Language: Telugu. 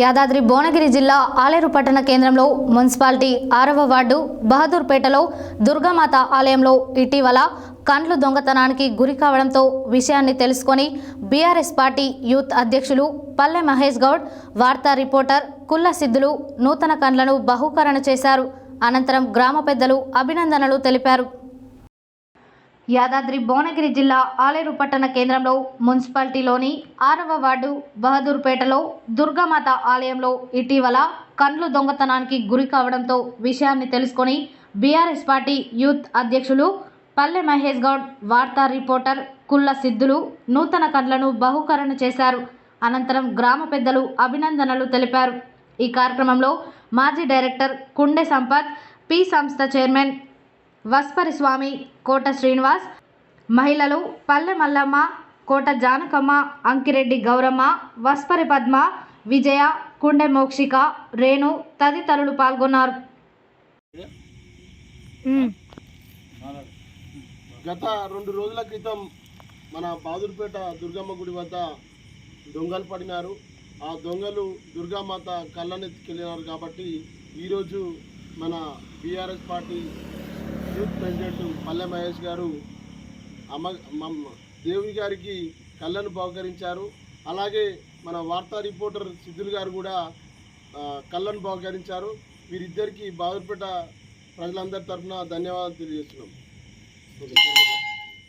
యాదాద్రి భువనగిరి జిల్లా ఆలేరు పట్టణ కేంద్రంలో మున్సిపాలిటీ ఆరవ వార్డు బహదూర్పేటలో దుర్గామాత ఆలయంలో ఇటీవల కండ్లు దొంగతనానికి గురి కావడంతో విషయాన్ని తెలుసుకొని బీఆర్ఎస్ పార్టీ యూత్ అధ్యక్షులు పల్లె మహేష్ గౌడ్ వార్తా రిపోర్టర్ కుల్ల సిద్ధులు నూతన కండ్లను బహుకరణ చేశారు. అనంతరం గ్రామ పెద్దలు అభినందనలు తెలిపారు. యాదాద్రి భువనగిరి జిల్లా ఆలేరు పట్టణ కేంద్రంలో మున్సిపాలిటీలోని ఆరవ వార్డు బహదూర్పేటలో దుర్గామాత ఆలయంలో ఇటీవల కండ్లు దొంగతనానికి గురి కావడంతో విషయాన్ని తెలుసుకొని బీఆర్ఎస్ పార్టీ యూత్ అధ్యక్షులు పల్లె మహేష్ గౌడ్ వార్తా రిపోర్టర్ కుల్ల సిద్ధులు నూతన కండ్లను బహుకరణ చేశారు. అనంతరం గ్రామ పెద్దలు అభినందనలు తెలిపారు. ఈ కార్యక్రమంలో మాజీ డైరెక్టర్ కుండె సంపత్ పి సంస్థ చైర్మన్ వస్పరి స్వామి కోట శ్రీనివాస్. మహిళలు పల్లె మల్లమ్మ కోట జానకమ్మ అంకిరెడ్డి గౌరమ్మ వస్పరి పద్మ విజయ కుండె మోక్షిక రేణు తదితరులు పాల్గొన్నారు. గత రెండు రోజుల క్రితం మన బాదుర్పేట దుర్గమ్మ గుడి వద్ద దొంగలు పడినారు. ఆ దొంగలు దుర్గామాత కళ్ళనెత్తుకెళ్ళినారు కాబట్టి ఈరోజు మన బీఆర్ఎస్ పార్టీ యూత్ ప్రెసిడెంట్ పల్లె మహేష్ గారు అమ్మ దేవుని గారికి కళ్ళను బహుకరించారు. అలాగే మన వార్తా రిపోర్టర్ సిద్ధులు గారు కూడా కళ్ళను బహుకరించారు. వీరిద్దరికీ బాదుర్పేట ప్రజలందరి తరఫున ధన్యవాదాలు తెలియజేస్తున్నాం.